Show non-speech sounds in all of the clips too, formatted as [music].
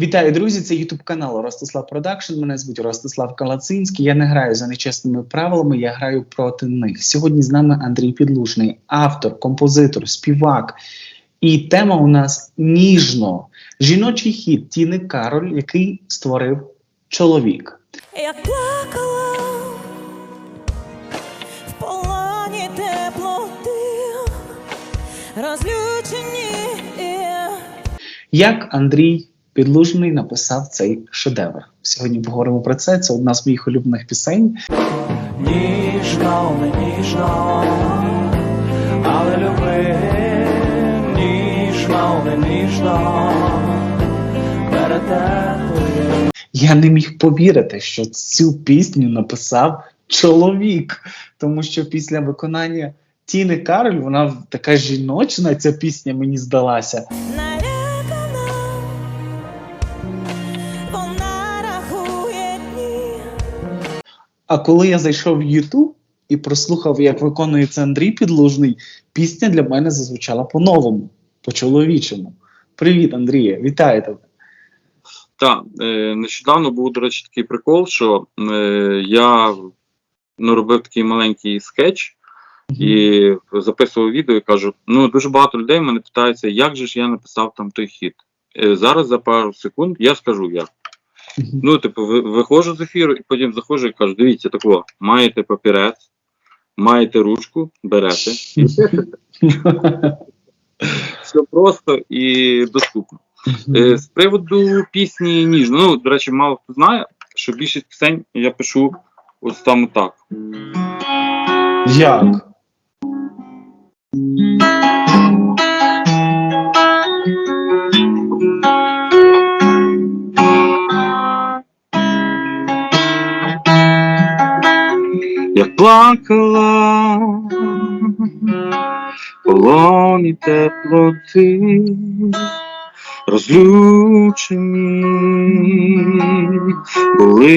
Вітаю, друзі! Це Ютуб канал Ростислав Продакшн. Мене звуть Ростислав Калацинський. Я не граю за нечесними правилами, я граю проти них. Сьогодні з нами Андрій Підлушний, автор, композитор, співак. І тема у нас ніжно. Жіночий хіт Тіни Кароль, який створив чоловік. Я плакала в полоні теплоти, розлючені. Як Андрій Підлужний написав цей шедевр? Сьогодні поговоримо про це. Це одна з моїх улюблених пісень. Ніжно, ніжно, але люби, ніжно, не ніжно, перетеплює. Я не міг повірити, що цю пісню написав чоловік, тому що після виконання Тіни Кароль вона така жіночна, ця пісня мені здалася. А коли я зайшов в Ютуб і прослухав, як виконується Андрій Підлужний, пісня для мене зазвучала по-новому, по-чоловічому. Привіт, Андрія, вітаю тебе. Так, е, нещодавно був, до речі, такий прикол, що е, я ну, робив такий маленький скетч і записував відео і кажу: ну дуже багато людей мене питаються, як же ж я написав там той хіт. Е, зараз за пару секунд я скажу як. Ну, типу, виходжу з ефіру і потім заходжу і кажу: дивіться, такого, маєте папірець, маєте ручку, берете. І. Все просто і доступно. Е, З приводу пісні ніжно. Ну, до речі, мало хто знає, що більшість пісень я пишу ось там так. Як? Плакала полоні теплоти, розлючені були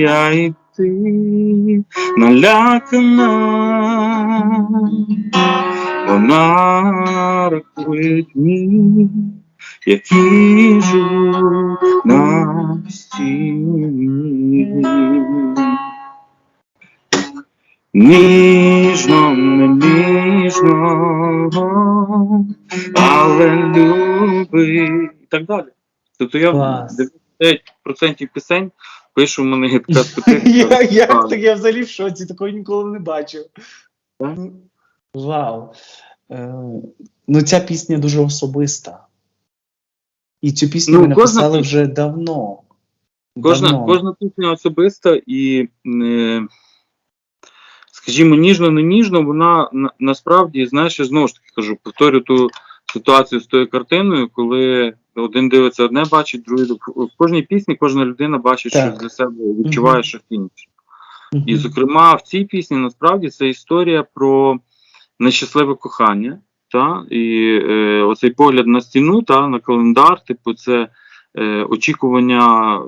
я і ти, налякана, вона рахує дні, які живуть на стіні. Ніжно, ніжно, але люби. І так далі. Тобто я Клас. 99% пісень пишу, в мене є [laughs] Я, я, Так. я взагалі в шоці, такого ніколи не бачив. Вау. Е, ну, ця пісня дуже особиста. І цю пісню Ну, кожна написали вже давно. Кожна, Давно. кожна пісня особиста і, е, скажімо, ніжно, не ніжно, вона на, насправді, знаєш, я знову ж таки кажу, повторю ту ситуацію з тою картиною, коли один дивиться одне, бачить, другий в кожній пісні кожна людина бачить Так. щось для себе, відчуває Мгм. щось інше. Мгм. І, зокрема, в цій пісні насправді це історія про нещасливе кохання. Та? І е, оцей погляд на стіну, та, на календар, типу, це е, очікування е,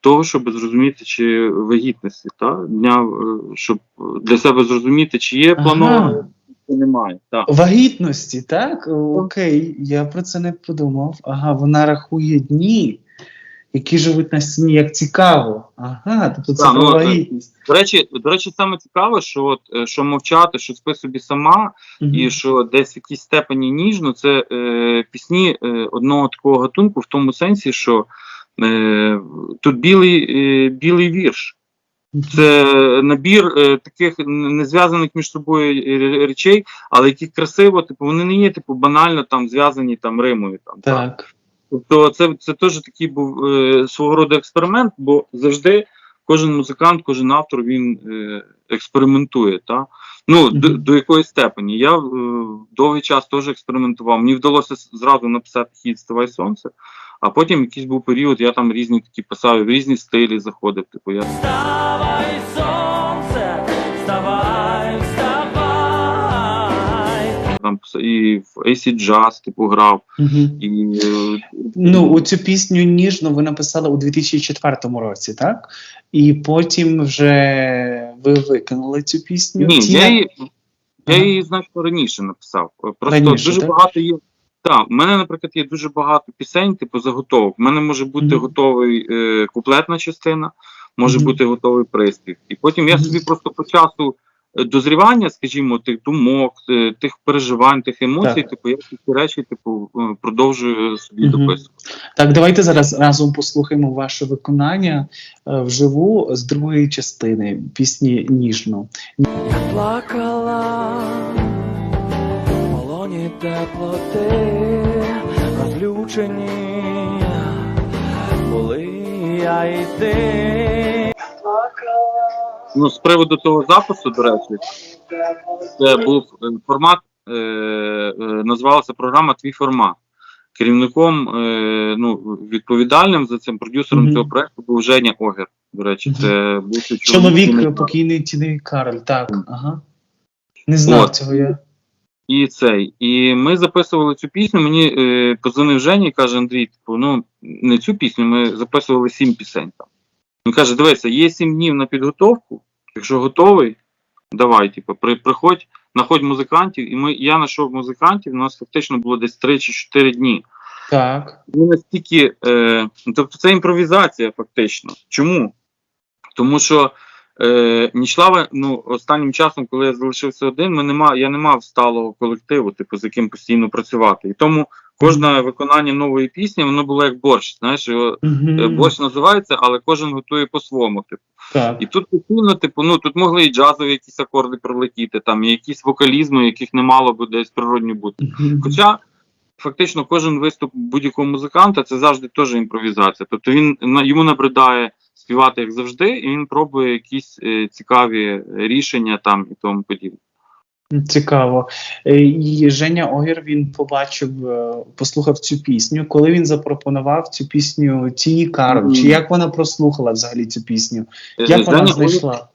того, щоб зрозуміти, чи вагітності, та? Дня, е, щоб для себе зрозуміти, чи є Ага. плановано, чи немає. Та. Вагітності, так? Окей, я про це не подумав. Ага, вона рахує дні, які живуть на стіні, як цікаво. Ага, тобто це про ну, е, вагітність. До речі, до речі, саме цікаве, що, от, е, що мовчати, що спи собі сама, Мгм. і що десь в якійсь степені ніжно, це е, пісні е, одного такого гатунку, в тому сенсі, що тут білий, е, білий вірш. Це набір е, таких незв'язаних між собою е, речей, але які красиво, типу, вони не є типу банально там зв'язані там римою. Там, так. Так. Тобто це, це теж такий був е, свого роду експеримент, бо завжди кожен музикант, кожен автор він е, експериментує. Та? Ну, до, до якоїсь степені. Я е, довгий час теж експериментував. Мені вдалося зразу написати хіт Ставай сонце, а потім якийсь був період, я там різні такі писав, в різні стилі заходив. Типу, я Вставай, сонце, вставай, вставай. там і в AC Jazz, типу, грав. Мгм. І, е, Ну, оцю пісню ніжно ви написали у 2004 році, так? І потім вже ви виконали цю пісню. ні, Тіна- я її, я її значно раніше написав. Просто Раніше, дуже так? багато є. Так, в мене, наприклад, є дуже багато пісень, типу заготовок. В мене може бути Мгм. готовий е, куплетна частина, може Мгм. бути готовий приспів. І потім я собі просто по часу е, дозрівання, скажімо, тих думок, е, тих переживань, тих емоцій, Так. типу, я ці речі, типу, е, продовжую собі Мгм. дописувати. Так, давайте зараз разом послухаємо ваше виконання вживу з другої частини пісні Ніжно. Я плакала теплоти, розлючені були я і ти. Ну, з приводу того запису, до речі, це був формат, е, е, називалася програма Твій формат. Керівником, е, ну, відповідальним за цим продюсером Мгм. цього проекту був Женя Огер. До речі, це був Чоловік е, покійний Тіни Кароль. Так, ага. Не знав От. цього я. І цей. І ми записували цю пісню. Мені е, позвонив Женя і каже: Андрій, типу, ну не цю пісню, ми записували сім пісень там. Він каже: дивися, є сім днів на підготовку. Якщо готовий, давай, типу, при, приходь, знаходь музикантів. І ми, я знайшов музикантів, у нас фактично було десь 3 чи 4 дні. Так. Ми настільки, е, тобто це імпровізація, фактично. Чому? Тому що е, Нічлава, ну, останнім часом, коли я залишився один, ми нема, я не мав сталого колективу, типу, з яким постійно працювати. І тому кожне виконання нової пісні, воно було як борщ. Знаєш, його е, Мгм. борщ називається, але кожен готує по-своєму. Типу. Так. І тут постійно, типу, ну тут могли і джазові якісь акорди пролетіти, там, і якісь вокалізми, яких не мало би десь природні бути. Мгм. Хоча фактично кожен виступ будь-якого музиканта це завжди теж імпровізація. Тобто він йому набридає співати як завжди, і він пробує якісь е, цікаві рішення там і тому подібне. Цікаво. Е, І Женя Огір він побачив, е, послухав цю пісню. Коли він запропонував цю пісню Тіні Кароль, Мгм. чи як вона прослухала взагалі цю пісню? Е, Як вона Женя знайшла?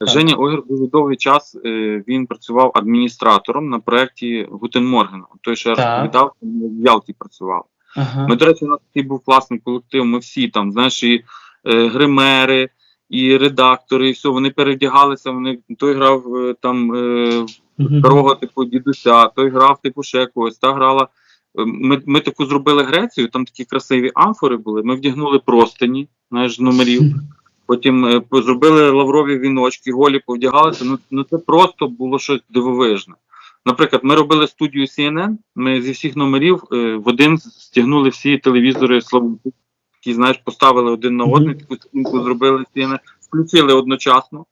Женя Огір дуже довгий час е, він працював адміністратором на проєкті Гутенморгена. Той, що я Так. розповідав, він в Ялті працював. Ага. Ми, до речі, у нас такий був класний колектив. Ми всі там, знаєш, і е, гримери, і редактори, і все. Вони перевдягалися. Вони той грав е, там е, Мгм. старого типу дідуся, той грав типу ще когось, та грала. е, Ми, ми таку зробили Грецію, там такі красиві амфори були. Ми вдягнули простині, знаєш, з номерів. Потім е, зробили лаврові віночки, голі повдягалися. Ну, ну це просто було щось дивовижне. Наприклад, ми робили студію CNN, ми зі всіх номерів е, в один стягнули всі телевізори Славуту, які, знаєш, поставили один на один, таку стінку зробили CNN, включили одночасно.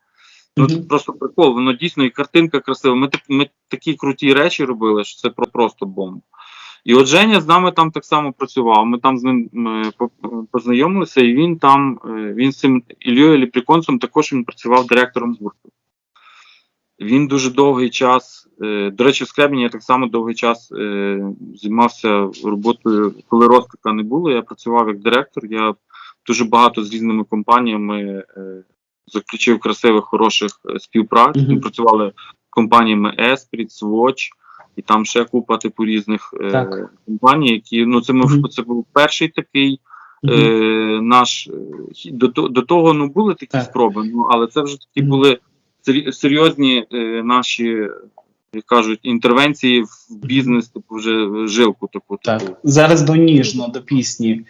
Ну, це просто прикол, воно дійсно і картинка красива. Ми, ми такі круті речі робили, що це просто бомба. І от Женя з нами там так само працював. Ми там з ним познайомилися, і він там, е, він з цим Ільєю Ліпріконцем також він працював директором гурту. Він дуже довгий час, е, до речі, в Скребені я так само довгий час е, займався роботою, коли розпіка не було. Я працював як директор. Я дуже багато з різними компаніями заключив красивих, хороших співпраць. Ми працювали з компаніями Esprit, Swatch, і там ще купа типу різних е, компаній, які ну це ми Мгм. це був перший такий. Мгм. Е, наш е, до, до того ну були такі Так. спроби, ну але це вже такі Мгм. були серйозні е, наші, як кажуть, інтервенції в бізнес, типу вже жилку таку. Так. Типу. Зараз до ніжно, до пісні.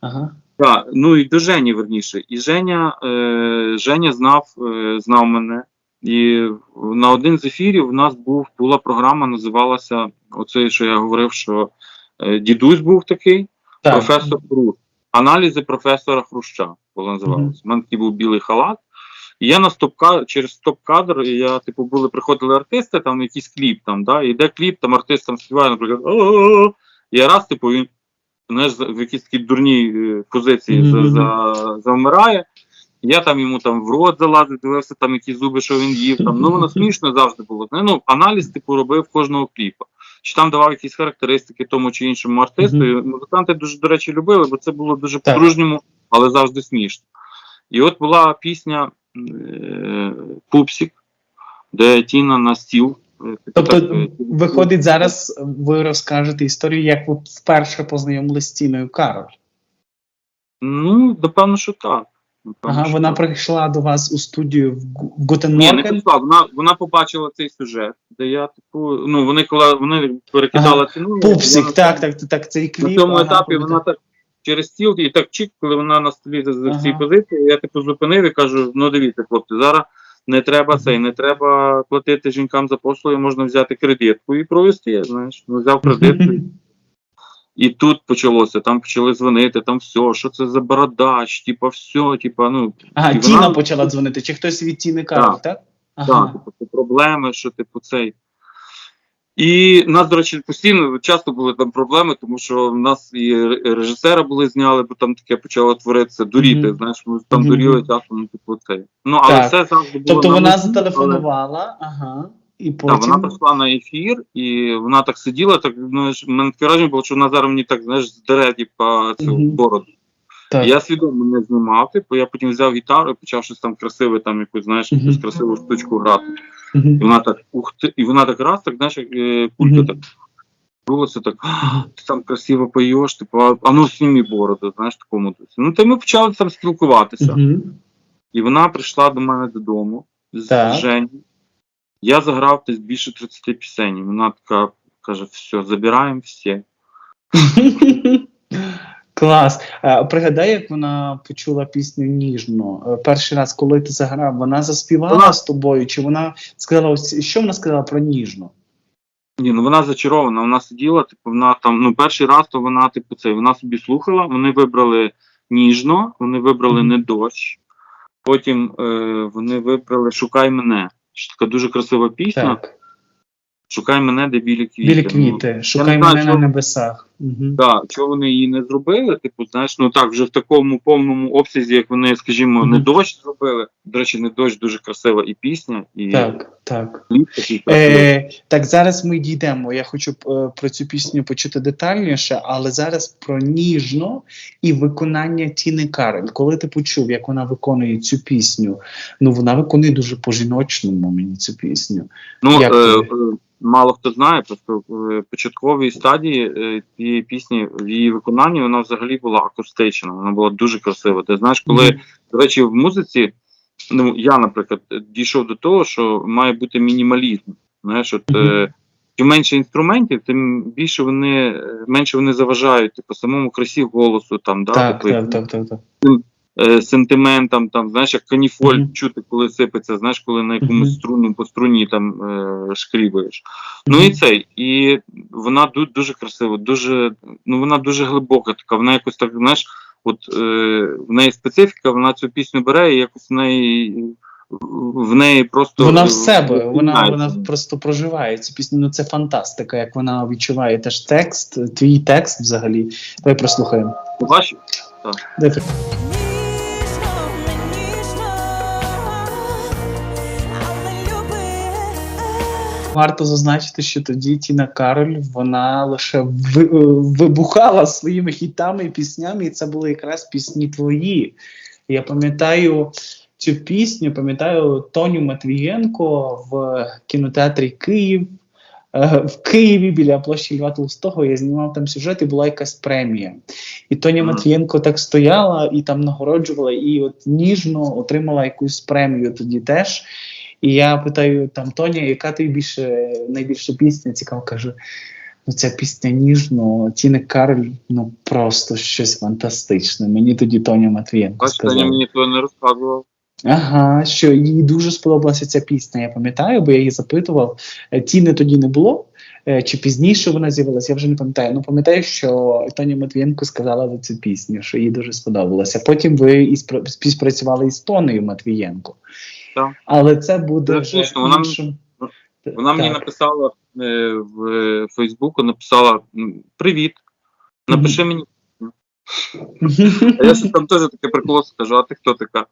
Ага. Так, ну і до Жені верніше. І Женя, е, Женя знав, е, знав мене. І на один з ефірів в нас був була програма, називалася оце, що я говорив, що е, дідусь був такий, Так. професор Хрущ. Аналізи професора Хруща було називалося. У мене такий був білий халат. І я на стоп через стоп-кадр, і я, типу, були, приходили артисти, там якийсь кліп, там, да, і йде кліп, там артист там співає, наприклад, «О-о-о». І я раз, типу, він знаєш, в якійсь такій дурній е, позиції за, Мгм. за, завмирає. Я там йому там в рот залазив, дивився там які зуби, що він їв. Там. Ну воно [laughs] смішно завжди було. Ну, аналіз типу робив кожного кліпа. Чи там давав якісь характеристики тому чи іншому артисту. Мгм. І Музиканти дуже, до речі, любили, бо це було дуже по-дружньому, але завжди смішно. І от була пісня е, Пупсік, де Тіна на стіл. е, типу Тобто, так, е, виходить, зараз ви розкажете історію, як ви вперше познайомилися з Тіною Кароль. Ну, напевно, що так. Ага, що вона прийшла до вас у студію в Гу- в Ні, не Гутенморген. прийшла. Вона, вона побачила цей сюжет, де я, типу, ну, вони коли вони перекидали ціну. Пупсик, на так, так, так, цей кліп. На цьому ага, етапі пам'ятаю. вона так через стіл і так чик, коли вона на столі за, за всі позиції, я типу зупинив і кажу: ну дивіться, хлопці, зараз не треба цей, не треба платити жінкам за послуги, можна взяти кредитку і провести. Знаєш, ну взяв кредитку. І тут почалося, там почали дзвонити, там все, що це за бородач, типа все, типа, ну Ага, і Тіна вона- почала дзвонити, чи хтось від Тіни Карл, так? так, Ага. типу, це проблеми, що типу цей. І в нас, до речі, постійно часто були там проблеми, тому що в нас і режисера були зняли, бо там таке почало творитися, дуріти. Мгм. Знаєш, ми там Мгм. дуріли часом, ну, типу, цей. Ну, але Так. все завжди було. Тобто на вона зателефонувала, ага, і Так, вона прийшла на ефір, і вона так сиділа, так ну, мене таке враження було, що вона зараз мені так знаєш, здере, типа, цю Мгм. бороду. Так. Я свідомо не знімав, типу, я потім взяв гітару і почав щось там красиве, там якусь, знаєш, якусь Мгм. красиву штучку грати. Мгм. І вона так, ух ти, і вона так раз, так, знаєш, як е, кулька Мгм. так. Булося так, ти там красиво поєш, типу, а, ну зніми бороду, знаєш, такому дусі. Ну, то ми почали там спілкуватися. Мгм. І вона прийшла до мене додому з. Жені. Я заграв десь більше 30 пісень. Вона така каже: все, забираємо всі. [laughs] Клас. Е, Пригадай, як вона почула пісню ніжно. Е, Перший раз, коли ти заграв, вона заспівала Вона- з тобою, чи вона сказала, що вона сказала про ніжно? Ні, ну вона зачарована, вона сиділа, типу, вона там, ну, перший раз, то вона, типу, це, вона собі слухала, вони вибрали ніжно, вони вибрали Мгм. не дощ. Потім е, вони вибрали Шукай мене. Що така дуже красива пісня. Так. Шукай мене, де білі квіти. Білі Ну, квіти, шукай мене на небесах. Мгм. Так, чого вони її не зробили? Типу, знаєш, ну так, вже в такому повному обсязі, як вони, скажімо, не дощ зробили. До речі, не дощ дуже красива і пісня, і Так, так. кліп такий. Е, так, зараз ми дійдемо. Я хочу е, про цю пісню почути детальніше, але зараз про ніжно і виконання Тіни Карель. Коли ти почув, як вона виконує цю пісню, ну вона виконує дуже по-жіночному мені цю пісню. Ну, Як е, е, мало хто знає, просто в початковій стадії е, цієї пісні в її виконанні вона взагалі була акустична, вона була дуже красива. Ти знаєш, коли, до речі, в музиці, ну я, наприклад, дійшов до того, що має бути мінімалізм. Знаєш, от е, чим менше інструментів, тим більше вони е, менше вони заважають, типу, самому красі голосу, там, да, Так, типу, так, так, так, так. Е, сентиментам, там, знаєш, як каніфоль Мгм. чути, коли сипеться, знаєш, коли на якомусь струну по струні там е, шкрібаєш. Ну і цей, і вона дуже красива, дуже, ну вона дуже глибока, така, вона якось так, знаєш, от е, в неї специфіка, вона цю пісню бере і якось в неї. В неї просто Вона в себе, вона, вона просто проживає цю пісню. Ну це фантастика, як вона відчуває теж текст, твій текст взагалі. Давай прослухаємо. Давай. Варто зазначити, що тоді Тіна Кароль вона лише е, вибухала своїми хітами і піснями, і це були якраз пісні твої. Я пам'ятаю цю пісню, пам'ятаю Тоню Матвієнко в кінотеатрі Київ. Е, В Києві біля площі Льва Толстого я знімав там сюжет, і була якась премія. І Тоня Матвієнко так стояла і там нагороджувала, і от ніжно отримала якусь премію тоді теж. І я питаю там Тоня, яка тобі більше найбільша пісня? Цікаво каже. Ну, ця пісня ніжно, Тіни Кароль, ну просто щось фантастичне. Мені тоді Тоня Матвієнко сказала. мені того не розказував. Ага, що їй дуже сподобалася ця пісня. Я пам'ятаю, бо я її запитував. Е, Тіни тоді не було. е, Чи пізніше вона з'явилася, я вже не пам'ятаю. Ну пам'ятаю, що Тоня Матвієнко сказала за цю пісню, що їй дуже сподобалося. Потім ви і співпрацювали із Тонею Матвієнко. Так. Але це буде Це вже слушно, вона мені- іншим. Вона мені Так. написала е, в Фейсбуку, написала Привіт. Напиши мені. [laughs] А я ще там теж таке приколо скажу, а ти хто така?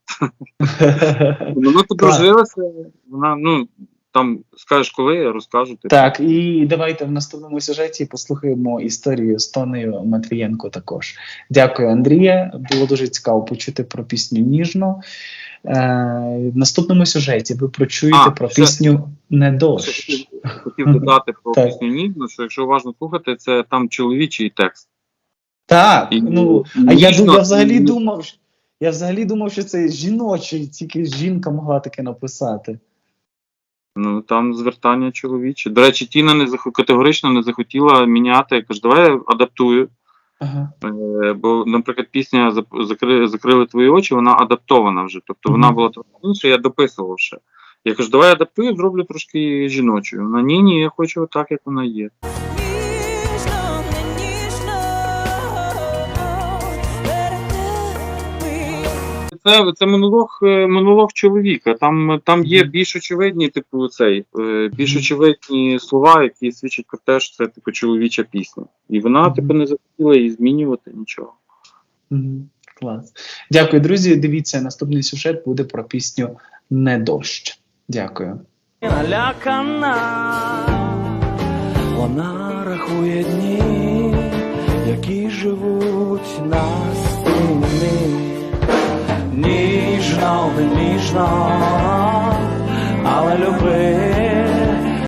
[laughs] Вона Ми подружилися, вона, ну, там скажеш, коли я розкажу. типу. Так, і давайте в наступному сюжеті послухаємо історію з Тонею Матвієнко також. Дякую, Андрія. Було дуже цікаво почути про пісню Ніжно. Е, в наступному сюжеті ви прочуєте А, про ще- пісню Не дощ. хотів, додати про [laughs] Так. пісню Ніжно, що якщо уважно слухати, це там чоловічий текст. Так, І- ну а я, я взагалі і- думав, Я взагалі думав, що це жіночий, тільки жінка могла таке написати. Ну там звертання чоловіче. До речі, Тіна не зах... категорично не захотіла міняти. Я кажу, давай я адаптую. Ага. Е, Бо, наприклад, пісня закри... закрили твої очі, вона адаптована вже. Тобто вона була трохи інша, я дописував ще. Я кажу, давай я адаптую, зроблю трошки жіночою. Вона ні, ні, я хочу так, як вона є. Це, це монолог, е, монолог чоловіка. Там, там є більш очевидні, типу, цей, е, більш очевидні слова, які свідчать про те, що це типу чоловіча пісня. І вона, типу, не захотіла її змінювати нічого. Клас. Дякую, друзі. Дивіться, наступний сюжет буде про пісню Не дощ. Дякую. налякана, вона рахує дні, які живуть на стіні. Ніжно, ніжно, але люби